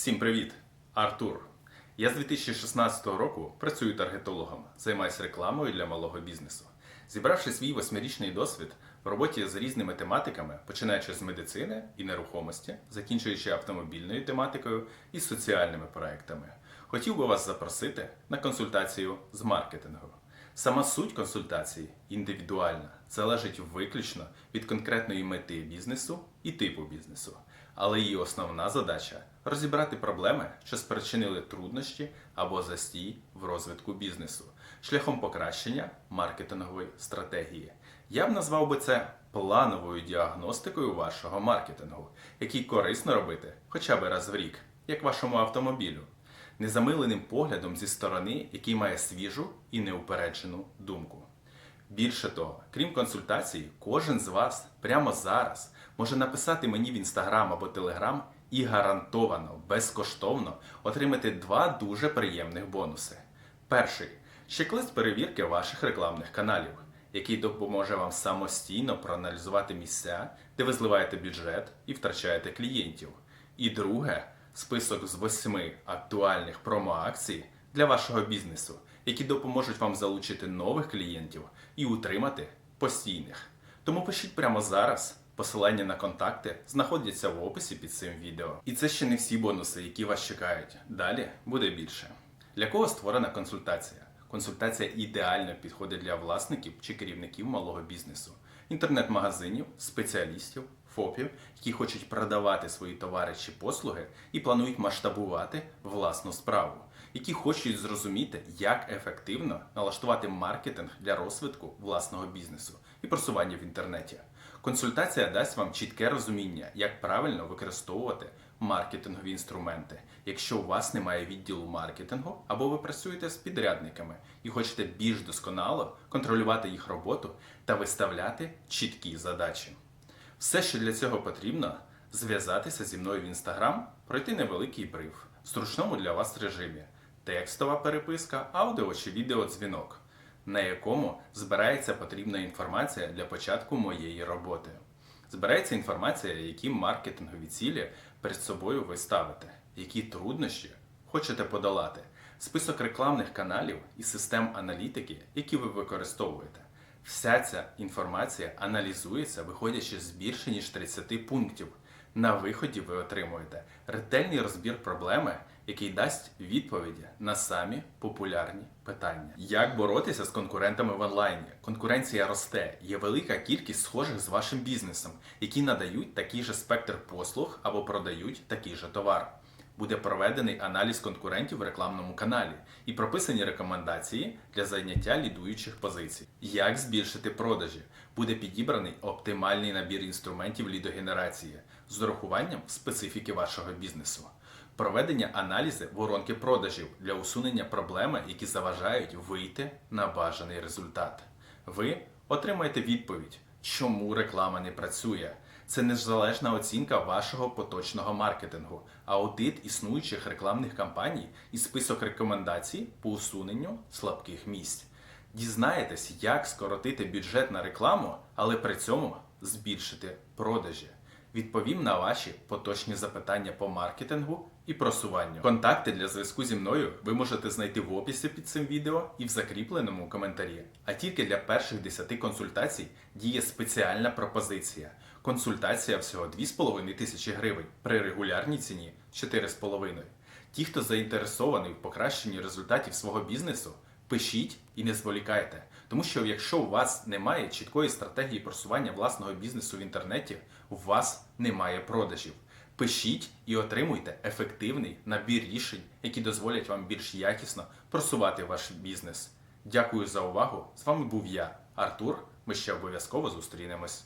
Всім привіт! Артур. Я з 2016 року працюю таргетологом, займаюся рекламою для малого бізнесу. Зібравши свій восьмирічний досвід в роботі з різними тематиками, починаючи з медицини і нерухомості, закінчуючи автомобільною тематикою і соціальними проектами, хотів би вас запросити на консультацію з маркетингу. Сама суть консультації індивідуальна, залежить виключно від конкретної мети бізнесу і типу бізнесу. Але її основна задача розібрати проблеми, що спричинили труднощі або застій в розвитку бізнесу, шляхом покращення маркетингової стратегії. Я б назвав би це плановою діагностикою вашого маркетингу, який корисно робити хоча б раз в рік, як вашому автомобілю незамиленим поглядом зі сторони, який має свіжу і неупереджену думку. Більше того, крім консультацій, кожен з вас прямо зараз може написати мені в інстаграм або телеграм і гарантовано, безкоштовно отримати два дуже приємних бонуси. Перший чек-лист перевірки ваших рекламних каналів, який допоможе вам самостійно проаналізувати місця, де ви зливаєте бюджет і втрачаєте клієнтів. І друге список з восьми актуальних промоакцій для вашого бізнесу, які допоможуть вам залучити нових клієнтів і утримати постійних. Тому пишіть прямо зараз. Посилання на контакти знаходяться в описі під цим відео. І це ще не всі бонуси, які вас чекають. Далі буде більше. Для кого створена консультація? Консультація ідеально підходить для власників чи керівників малого бізнесу, інтернет-магазинів, спеціалістів, ФОПів, які хочуть продавати свої товари чи послуги і планують масштабувати власну справу, які хочуть зрозуміти, як ефективно налаштувати маркетинг для розвитку власного бізнесу і просування в інтернеті. Консультація дасть вам чітке розуміння, як правильно використовувати маркетингові інструменти, якщо у вас немає відділу маркетингу або ви працюєте з підрядниками і хочете більш досконало контролювати їх роботу та виставляти чіткі задачі. Все, що для цього потрібно, зв'язатися зі мною в інстаграм, пройти невеликий бриф в зручному для вас режимі, текстова переписка, аудіо чи відеодзвінок, на якому збирається потрібна інформація для початку моєї роботи. Збирається інформація, які маркетингові цілі перед собою ви ставите, які труднощі хочете подолати, список рекламних каналів і систем аналітики, які ви використовуєте. Вся ця інформація аналізується, виходячи з більше ніж 30 пунктів. На виході ви отримуєте ретельний розбір проблеми, який дасть відповіді на самі популярні питання. Як боротися з конкурентами в онлайні? Конкуренція росте, є велика кількість схожих з вашим бізнесом, які надають такий же спектр послуг або продають такий же товар. Буде проведений аналіз конкурентів в рекламному каналі і прописані рекомендації для зайняття лідуючих позицій. Як збільшити продажі? Буде підібраний оптимальний набір інструментів лідогенерації з урахуванням специфіки вашого бізнесу. Проведення аналізи воронки продажів для усунення проблеми, які заважають вийти на бажаний результат. Ви отримаєте відповідь, чому реклама не працює. Це незалежна оцінка вашого поточного маркетингу, аудит існуючих рекламних кампаній і список рекомендацій по усуненню слабких місць. Дізнаєтесь, як скоротити бюджет на рекламу, але при цьому збільшити продажі. Відповім на ваші поточні запитання по маркетингу і просуванню. Контакти для зв'язку зі мною ви можете знайти в описі під цим відео і в закріпленому коментарі. А тільки для перших 10 консультацій діє спеціальна пропозиція. Консультація всього 2,5 тисячі гривень при регулярній ціні 4,5. Ті, хто заінтересований в покращенні результатів свого бізнесу, пишіть і не зволікайте. Тому що якщо у вас немає чіткої стратегії просування власного бізнесу в інтернеті, у вас немає продажів. Пишіть і отримуйте ефективний набір рішень, які дозволять вам більш якісно просувати ваш бізнес. Дякую за увагу! З вами був я, Артур. Ми ще обов'язково зустрінемось.